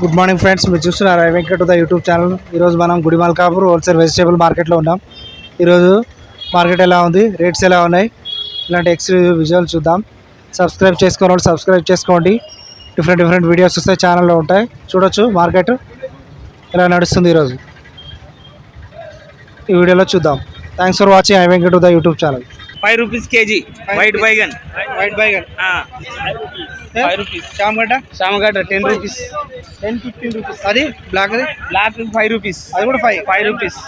Good morning friends మీరు చూస్తున్నారు I Venkat the YouTube channel. ఈరోజు మనం గుడిమాల్ కాపూర్ హోల్సేల్ వెజిటేబుల్ మార్కెట్లో ఉన్నాం. ఈరోజు మార్కెట్ ఎలా ఉంది? రేట్స్ ఎలా ఉన్నాయి? ఇలాంటి ఎక్స్క్లూజివ్ విజువల్ చూద్దాం. సబ్స్క్రైబ్ చేసుకోని వాళ్ళు సబ్స్క్రైబ్ చేసుకోండి డిఫరెంట్ డిఫరెంట్ వీడియోస్ వస్తాయి ఛానల్లో ఉంటాయి. చూడొచ్చు మార్కెట్ ఎలా నడుస్తుంది ఈరోజు. ఈ వీడియోలో చూద్దాం. Thanks for watching I Venkat the YouTube channel five rupees kg white baingan white baingan five rupees చామగడ్డ చామగడ్డ ten rupees ten fifteen rupees అది బ్లాక్ అది బ్లాక్ ఫైవ్ రూపీస్ అది కూడా ఫైవ్ ఫైవ్ రూపీస్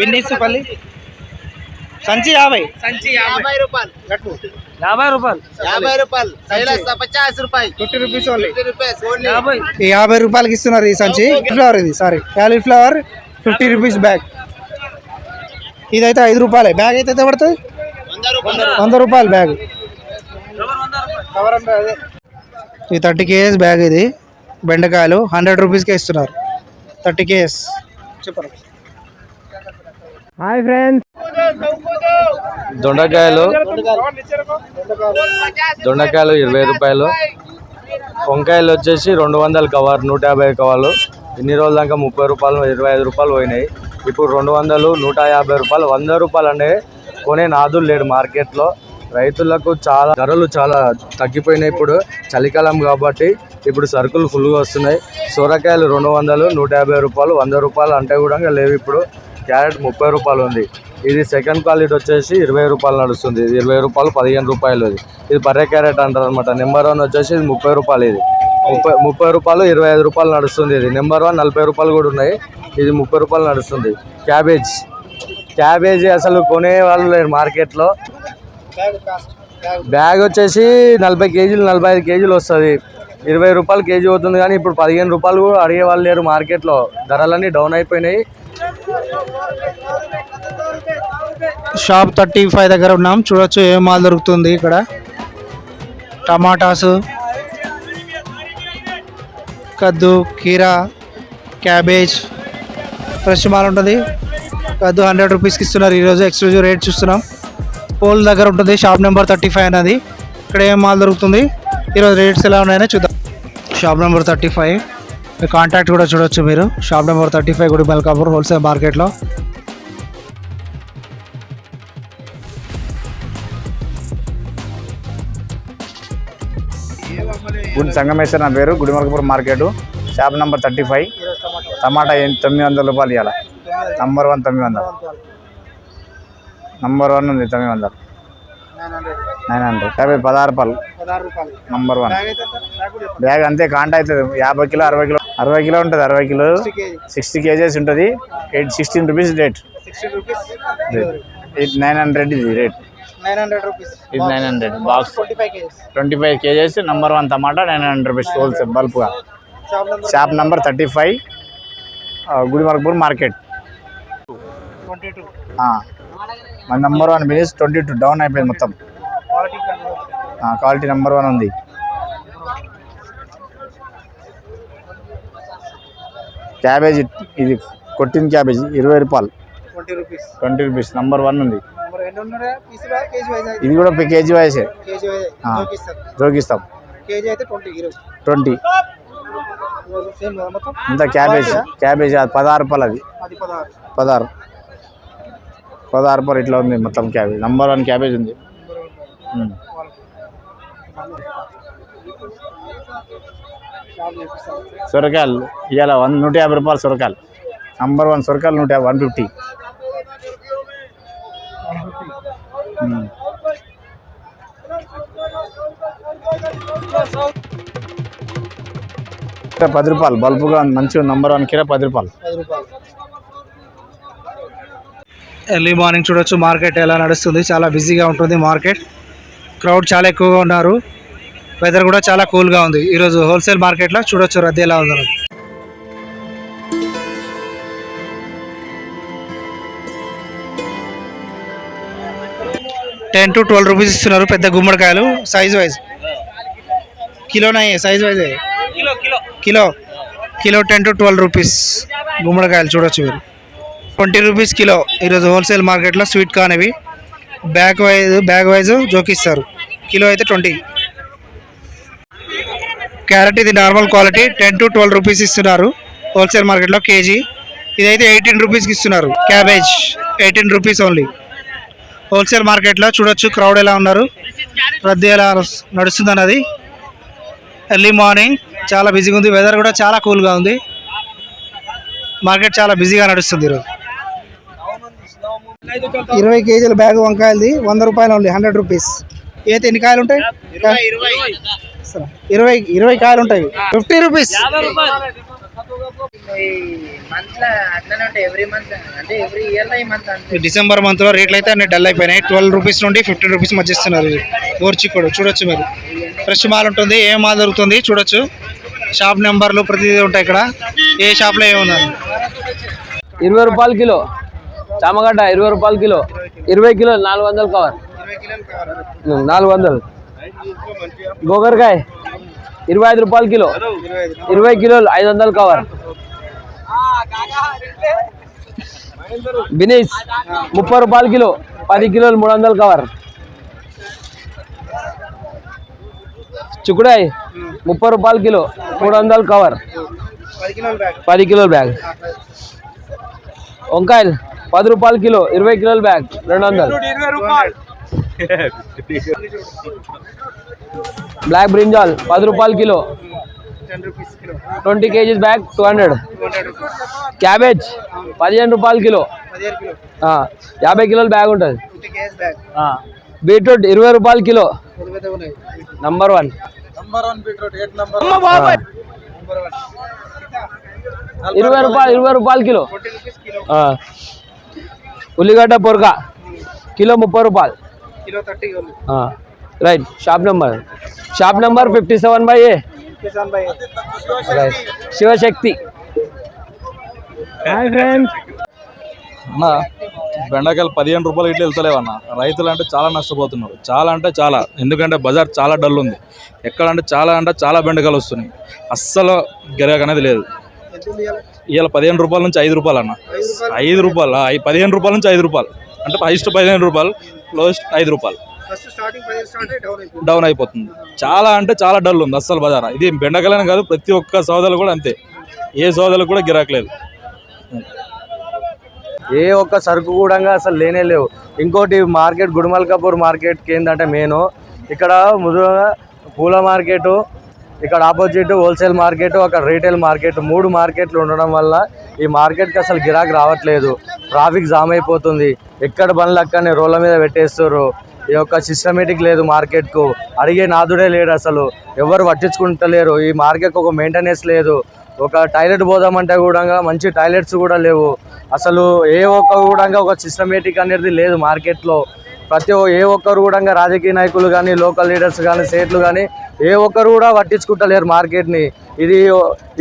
బిన్నీస్ పల్లి సంచి యాభై సంచి యాభై రూపాయలు గట్టు యాభై రూపాయలు యాభై రూపాయలు పచాస్ రూపాయలు ఫిఫ్టీ రూపీస్ ఓన్లీ యాభై ఈ యాభై రూపాయలకి ఇస్తున్నారు ఈ సంచి ఫ్లవర్ ఇది sorry cauliflower fifty rupees bag ఇదైతే ఐదు రూపాయలే. బ్యాగ్ అయితే ఎంత పడుతుంది? వంద రూపాయలు బ్యాగ్. ఈ థర్టీ కేఎస్ బ్యాగ్ ఇది. బెండకాయలు హండ్రెడ్ రూపీస్కే ఇస్తున్నారు. Thirty KS. చెప్పండి. Hi friends. దొండకాయలు. దొండకాయలు ఇరవై రూపాయలు. వంకాయలు వచ్చేసి రెండు వందల కవర్ నూట యాభై కవర్లు. ఇన్ని రోజుల దాకా ముప్పై రూపాయలు ఇరవై ఐదు రూపాయలు పోయినాయి. ఇప్పుడు రెండు వందలు నూట యాభై రూపాయలు వంద రూపాయలు అనే కొనే నాదులు లేడు మార్కెట్లో. రైతులకు చాలా ధరలు చాలా తగ్గిపోయినాయి ఇప్పుడు చలికాలం కాబట్టి ఇప్పుడు సరుకులు ఫుల్గా వస్తున్నాయి. సొరకాయలు రెండు వందలు నూట యాభై రూపాయలు వంద రూపాయలు అంటే కూడా లేవు ఇప్పుడు. క్యారెట్ ముప్పై రూపాయలు ఉంది. ఇది సెకండ్ క్వాలిటీ వచ్చేసి ఇరవై రూపాయలు నడుస్తుంది. ఇది ఇరవై రూపాయలు పదిహేను రూపాయలు ఇది. ఇది బర్రె క్యారెట్ అంటారు అనమాట నెంబర్ వన్ వచ్చేసి ఇది ముప్పై రూపాయలు ఇది. ముప్పై ముప్పై రూపాయలు ఇరవై ఐదు రూపాయలు నడుస్తుంది ఇది. నెంబర్ వన్ నలభై రూపాయలు కూడా ఉన్నాయి. ఇది ముప్పై రూపాయలు నడుస్తుంది. క్యాబేజ్ క్యాబేజీ అసలు కొనే వాళ్ళు లేరు మార్కెట్లో. బ్యాగ్ వచ్చేసి నలభై కేజీలు నలభై ఐదు కేజీలు వస్తుంది. ఇరవై రూపాయలు కేజీ అవుతుంది కానీ ఇప్పుడు పదిహేను రూపాయలు కూడా అడిగే వాళ్ళు లేరు మార్కెట్లో. ధరలన్నీ డౌన్ అయిపోయినాయి. షాప్ థర్టీ ఫైవ్ దగ్గర ఉన్నాం. చూడొచ్చు ఏం మాల్ దొరుకుతుంది ఇక్కడ. టమాటాసు. కద్దు కీరా క్యాబేజ్ ఫ్రెష్ మాల్ ఉంటుంది. కద్దు హండ్రెడ్ రూపీస్కి ఇస్తున్నారు. ఈరోజు ఎక్స్క్లూజివ్ రేట్ చూస్తున్నాం. పోల్ దగ్గర ఉంటుంది. షాప్ నెంబర్ థర్టీ ఫైవ్ అనేది ఇక్కడ ఏం మాల్ దొరుకుతుంది? ఈరోజు రేట్స్ ఎలా ఉన్నాయో చూద్దాం. Shop number thirty five contact కూడా చూడొచ్చు మీరు. షాప్ నెంబర్ థర్టీ ఫైవ్ గుడి మల్కాపూర్ హోల్సేల్ మార్కెట్లో గుడి సంగమేశ్వర నా పేరు Gudimalakapuram market shop number thirty five. టమాటా తొమ్మిది వందల రూపాయలు ఇవ్వాలి నంబర్ వన్ తొమ్మిది వందలు. నంబర్ వన్ ఉంది తొమ్మిది వందలు. నైన్ హండ్రెడ్ యాభై పదహారు రూపాయలు. నంబర్ వన్ బ్యాగ్ అంతే కాంట అవుతుంది యాభై కిలో అరవై కిలో. అరవై కిలో ఉంటుంది అరవై కిలో. సిక్స్టీ కేజెస్ ఉంటుంది. Eight sixteen rupees rate eight nine hundred ఇది రేట్ నైన్ హండ్రెడ్ రూపీస్ ఇది nine hundred box twenty five kgs number one టమాటా నైన్ హండ్రెడ్ రూపీస్ హోల్సేల్ బల్క్గా shop number thirty five Gudimargapur market మన number one business twenty two down అయిపోయింది మొత్తం. Quality quality number one ఉంది. Cabbage ఇది కొట్టిన cabbage ఇరవై రూపాయలు. Twenty rupees twenty rupees number one ఉంది. ఇది కూడా కేజీ వైజ్. అయితే ట్వంటీ ఇంత క్యాబేజీ క్యాబేజీ అది పదహారు రూపాయలు అది. పదహారు. పదహారు. రూపాయలు ఇట్లా ఉంది మొత్తం క్యాబేజ్. నంబర్ వన్ క్యాబేజ్ ఉంది. చూపిస్తారు సొరకాయలు ఇవాళ వన్ నూట యాభై రూపాయలు సొరకాయలు. నంబర్ వన్ సొరకాయలు నూట యాభై వన్ ఫిఫ్టీ ఉమ్. కిలో పది రూపాయలు. బల్బుగా ఉంది, మంచిగా నంబర్ వన్ కిరా పది రూపాయలు. ఎర్లీ మార్నింగ్ చూడొచ్చు. మార్కెట్ ఎలా నడుస్తుంది? చాలా బిజీగా ఉంటుంది మార్కెట్ క్రౌడ్ చాలా ఎక్కువగా ఉన్నారు. వెదర్ కూడా చాలా కూల్గా ఉంది. ఈరోజు హోల్సేల్ మార్కెట్లో చూడొచ్చు రద్దీ ఎలా ఉంది. టెన్ టు ట్వెల్వ్ రూపీస్ ఇస్తున్నారు పెద్ద గుమ్మడికాయలు size wise కిలోనా size wise? Kilo kilo. Kilo. Kilo ten to twelve rupees గుమ్మడికాయలు చూడొచ్చు మీరు. Twenty rupees kilo. ఈరోజు హోల్సేల్ మార్కెట్లో స్వీట్ కార్న్ ఇవి. బ్యాగ్ వైజ్ బ్యాగ్ వైజ్ జోకిస్తారు. కిలో అయితే ట్వంటీ క్యారెట్ ఇది normal quality ten to twelve rupees ఇస్తున్నారు. హోల్సేల్ మార్కెట్లో కేజీ ఇదైతే ఎయిటీన్ రూపీస్కి ఇస్తున్నారు. Cabbage eighteen rupees only wholesale మార్కెట్లో చూడొచ్చు క్రౌడ్ ఎలా ఉన్నారు. రద్దీ ఎలా నడుస్తుంది అన్నది ఎర్లీ మార్నింగ్. చాలా బిజీగా ఉంది. వెదర్ కూడా చాలా కూల్గా ఉంది. మార్కెట్ చాలా బిజీగా నడుస్తుంది ఈరోజు. ఇరవై కేజీల బ్యాగ్ వంకాయలది వంద రూపాయలు ఓన్లీ హండ్రెడ్ రూపీస్ అయితే ఎన్ని కాయలు ఉంటాయి? ఇరవై ఇరవై కాయలు ఉంటాయి. ఫిఫ్టీ రూపీస్ డిసెంబర్ మంత్లో రేట్లు అయితే అన్ని డల్ అయిపోయినాయి. ట్వెల్వ్ రూపీస్ నుండి ఫిఫ్టీన్ రూపీస్ మధ్య ఇస్తున్నారు గోర్చిక్కుడు చూడొచ్చు మీరు. ఫ్రెష్ మాల్ ఉంటుంది ఏ మాల్ దొరుకుతుంది చూడొచ్చు. షాప్ నెంబర్లు ప్రతిదీ ఉంటాయి ఇక్కడ. ఏ షాప్లో ఏముందని ఇరవై రూపాయలు కిలో. చామగడ్డ ఇరవై రూపాయలు కిలో. ఇరవై కిలో నాలుగు వందలు కవర్. నాలుగు వందలు. గోగరకాయ. ఇరవై ఐదు రూపాయలు కిలో. ఇరవై కిలోలు ఐదు వందలు కవర్ బినీస్ ముప్పై రూపాయలు కిలో. పది కిలోలు మూడు వందలు కవర్ చిక్కుడాయి ముప్పై రూపాయలు కిలో. మూడు వందలు కవర్ పది కిలోల బ్యాగ్ వంకాయలు పది రూపాయలు కిలో. ఇరవై కిలోల బ్యాగ్ రెండు వందలు. బ్లాక్ బ్రింజాల్ పది రూపాయలు kilo. Twenty kgs bag two hundred cabbage పదిహేను రూపాయలు కిలో. యాభై కిలోల బ్యాగ్ ఉంటుంది. బీట్రూట్ ఇరవై రూపాయలు కిలో. నంబర్ వన్ ఇరవై రూపాయలు ఇరవై రూపాయలు కిలో. ఉల్లిగడ్డ పొరక కిలో ముప్పై రూపాయలు. Right shop number. Shop number fifty seven by A? Right Shivashakti. Hi friends. అన్న బెండకాయలు పదిహేను రూపాయలు ఇట్లా వెళ్తలేవన్న. రైతులు అంటే చాలా నష్టపోతున్నారు. చాలా అంటే చాలా. ఎందుకంటే బజార్ చాలా డల్ ఉంది. ఎక్కడ అంటే చాలా అంటే చాలా బెండకాయలు వస్తున్నాయి. అస్సలు గిరాక్ అనేది లేదు. ఇవాళ పదిహేను రూపాయల నుంచి ఐదు రూపాయలు అన్న. ఐదు రూపాయలు. పదిహేను రూపాయల నుంచి ఐదు రూపాయలు. అంటే హైయెస్ట్ పదిహేను రూపాయలు లోయెస్ట్ ఐదు రూపాయలు. డౌన్ అయిపోతుంది. చాలా అంటే చాలా డల్ ఉంది అస్సలు బజార్. ఇది బెండకాయలని కాదు ప్రతి ఒక్క సోదలు కూడా అంతే. ఏ సోదలు కూడా గిరాక్ లేదు ఏ ఒక్క సరుకు కూడా అసలు లేనే లేవు. ఇంకోటి మార్కెట్ గుడిమల్కాపూర్ మార్కెట్కి ఏంటంటే మెయిన్. ఇక్కడ ముదురుగా పూల మార్కెట్ ఇక్కడ ఆపోజిట్ హోల్సేల్ మార్కెట్ అక్కడ రీటైల్ మార్కెట్ మూడు మార్కెట్లు ఉండడం వల్ల ఈ మార్కెట్కి అసలు గిరాకీ రావట్లేదు. ట్రాఫిక్ జామ్ అయిపోతుంది. ఎక్కడ బండ్లు అక్కడనే రోడ్ల మీద పెట్టేస్తారు. ఈ యొక్క సిస్టమేటిక్ లేదు మార్కెట్కు అడిగే నాదుడే లేడు అసలు. ఎవరు పట్టించుకుంటలేరు. ఈ మార్కెట్కి ఒక మెయింటెనెన్స్ లేదు. ఒక టాయిలెట్ పోదామంటే కూడా మంచి టాయిలెట్స్ కూడా లేవు. అసలు ఏ ఒక్క కూడా ఒక సిస్టమేటిక్ అనేది లేదు మార్కెట్లో ప్రతి ఒ- ఏ ఒక్కరు కూడా రాజకీయ నాయకులు కానీ లోకల్ లీడర్స్ కానీ స్టేట్లు కానీ ఏ ఒక్కరు కూడా పట్టించుకుంటలేరు మార్కెట్ని. ఇది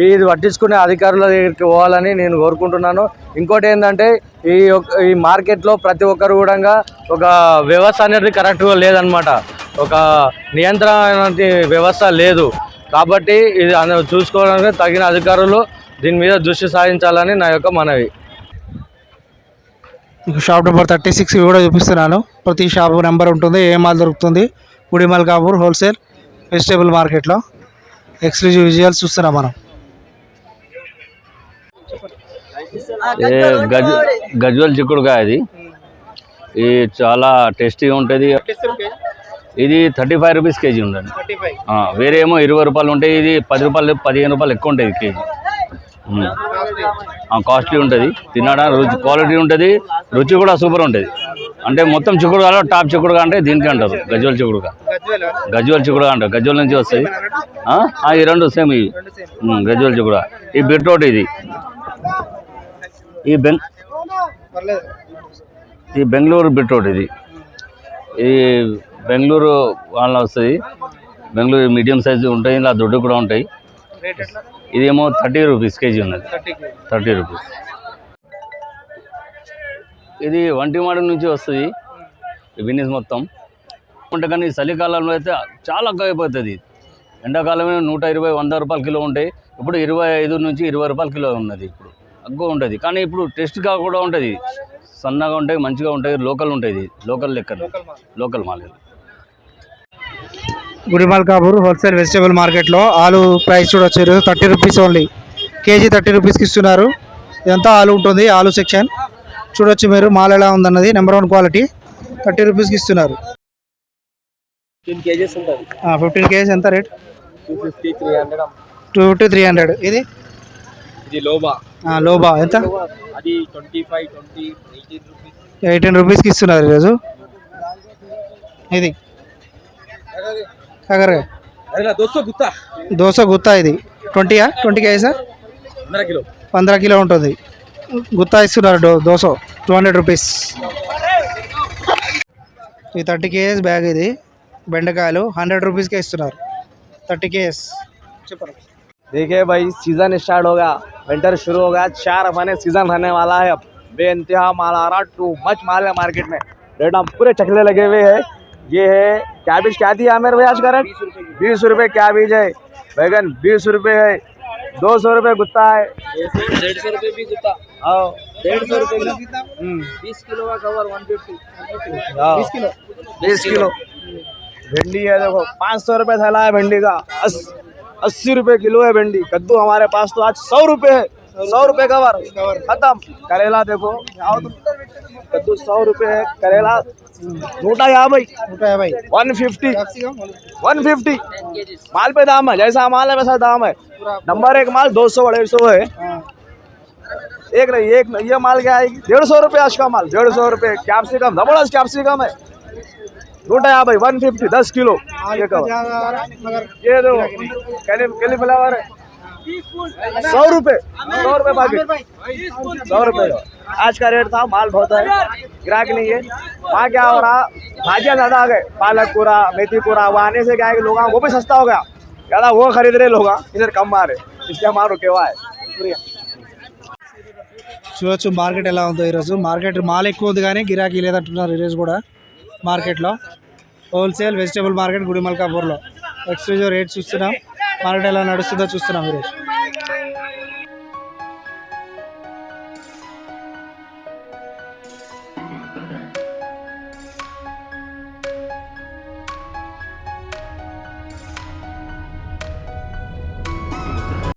ఇది పట్టించుకునే అధికారుల దగ్గరికి పోవాలని నేను కోరుకుంటున్నాను. ఇంకోటి ఏంటంటే ఈ యొక్క- ఈ మార్కెట్లో ప్రతి ఒక్కరు కూడా ఒక వ్యవస్థ అనేది కరెక్ట్గా లేదనమాట. ఒక నియంత్రణ వ్యవస్థ లేదు. కాబట్టి ఇది చూసుకోవడానికి తగిన అధికారులు దీని మీద దృష్టి సాధించాలని నా యొక్క మనవి. షాప్ నెంబర్ థర్టీ సిక్స్ కూడా చూపిస్తున్నాను. ప్రతి షాప్ నెంబర్ ఉంటుంది ఏ మాల్ దొరుకుతుంది. గుడిమల్ కాపూర్ హోల్సేల్ వెజిటేబుల్ మార్కెట్లో. ఎక్స్క్లూజివ్ విజువల్స్ చూస్తున్నాం మనం. ఏ గజ గజ్వల్ చిక్కుడుకాయ అది ఇది చాలా టేస్టీగా ఉంటుంది. ఇది థర్టీ ఫైవ్ రూపీస్ కేజీ ఉందండి. ఆ, వేరే ఏమో ఇరవై రూపాయలు ఉంటాయి ఇది పది రూపాయలు పదిహేను రూపాయలు ఎక్కువ ఉంటుంది కేజీ. కాస్ట్లీ ఉంటుంది. తినడానికి రుచి క్వాలిటీ ఉంటుంది. రుచి కూడా సూపర్ ఉంటుంది. అంటే మొత్తం చిక్కుడుగా టాప్ చిక్కుడుగా అంటే దీనికి అంటారు. గజ్వల్ చిక్కుడుగా. గజ్వల్ చిక్కుడుగా అంటారు. గజ్వల్ నుంచి వస్తాయి. ఈ రెండు సేమ్ ఇవి. గజ్వల్ చిక్కుడుగా. ఈ బీట్రూట్ ఇది. ఈ బెంగ్ ఈ బెంగళూరు బీట్రూట్ ఇది. ఈ బెంగళూరు వాళ్ళ వస్తుంది. బెంగళూరు మీడియం సైజు ఉంటాయి. ఇలా దొడ్డు కూడా ఉంటాయి. ఇదేమో థర్టీ రూపీస్ కేజీ ఉన్నది. Thirty rupees. ఇది వంటిమాడ నుంచి వస్తుంది. ఈ బిన్నీస్ మొత్తం. ఉంటే కానీ చలికాలంలో అయితే చాలా అయిపోతుంది ఎండాకాలమే నూట ఇరవై వంద రూపాయల కిలో ఉంటాయి ఇప్పుడు ఇరవై ఐదు నుంచి ఇరవై రూపాయల కిలో ఉన్నది ఇప్పుడు. తక్కువ ఉంటుంది. కానీ ఇప్పుడు టేస్ట్గా కూడా ఉంటుంది. సన్నగా ఉంటాయి మంచిగా ఉంటాయి లోకల్ ఉంటుంది లోకల్ లెక్కలు. లోకల్ మాల్. గుడిమాల్ కాపూర్ హోల్సేల్ వెజిటేబుల్ మార్కెట్లో ఆలు ప్రైస్ చూడొచ్చు ఈరోజు thirty rupees only. Kg thirty రూపీస్కి ఇస్తున్నారు. ఇదంతా ఆలు ఉంటుంది ఆలు సెక్షన్. చూడొచ్చు మీరు మాల్ ఎలా ఉందన్నది. Number one quality. థర్టీ రూపీస్కి ఇస్తున్నారు. ఫిఫ్టీన్ కేజెస్ ఎంత rate? Two fifty three hundred. ఇది లోబా. ఎంత? ఎయిటీన్ రూపీస్కి ఇస్తున్నారు ఈరోజు. ఇది. కాకరకాయ అదే దోస్తో గుత్తా దోశ గుత్తా ఇది ట్వంటీయా ట్వంటీ కేజీసా వందర కిలో పంద్రా కిలో ఉంటుంది గుత్తా ఇస్తున్నారు డో దోశ టూ హండ్రెడ్ రూపీస్ ఈ థర్టీ కేజెస్ బ్యాగ్ ఇది బెండకాయలు హండ్రెడ్ రూపీస్కే ఇస్తున్నారు థర్టీ కేజెస్ చెప్పండి देखिए भाई सीजन स्टार्ट होगा विंटर शुरू होगा चार महीने सीजन रहने वाला है अब बेइंतहा माल आ रहा टू मच माल है मार्केट में रेट हम पूरे चकले लगे हुए हैं ये है कैबिज क्या दिया मेरे भैया आज का रेट? बीस रुपये कैबिज है? बैगन बीस रुपये है। दो सौ रुपये गुत्ता है। डेढ़ सौ रुपये भी गुत्ता। आओ डेढ़ सौ रुपये हम्म, बीस किलो का कवर वन फिफ्टी। बीस किलो? भिंडी है देखो पाँच सौ रुपये थैला है भिंडी का। अस्सी रुपये किलो है भिंडी। कद्दू हमारे पास तो आज सौ रुपये है। सौ रुपये कवर खत्म। करेला देखो। आओ तुम कद्दू सौ रुपये है। करेला भाई నూట యాభై वन फिफ्टी वन फिफ्टी माल पे दाम है जैसा माल है वैसा दाम है नंबर एक माल दो सौ अढ़ाई सौ है एक नहीं एक नहीं ये माल क्या आएगी डेढ़ सौ रुपये आज का माल डेढ़ सौ रुपये कैप्सिकम जबरदस्त कैप्सिकम है नूटा यहाँ भाई वन फिफ्टी दस किलो ये कवर ये दो कैली फ्लावर है सौ रुपये सौ रुपये पैकेट सौ रुपये का। आज का रेट था माल बहुत है ग्राहक नहीं है वहाँ क्या हो रहा भाजियाँ ज़्यादा आ गए पालक पूरा मेथी पूरा वो आने से क्या है कि लोग वो भी सस्ता हो गया ज़्यादा वो खरीद रहे लोग इधर कम आ रहे इसलिए हमारा रुके हुआ है शुक्रिया చూడొచ్చు మార్కెట్ ఎలా ఉందో ఈరోజు మార్కెట్ మాల్ ఎక్కువ ఉంది కానీ గిరాకీ లేదంటున్నారు ఈరోజు కూడా మార్కెట్లో wholesale vegetable market గుడిమల్ కాపూర్లో exclusive rate చూస్తున్నాం మార్కెట్ ఎలా నడుస్తుందో చూస్తున్నాం ఈరోజు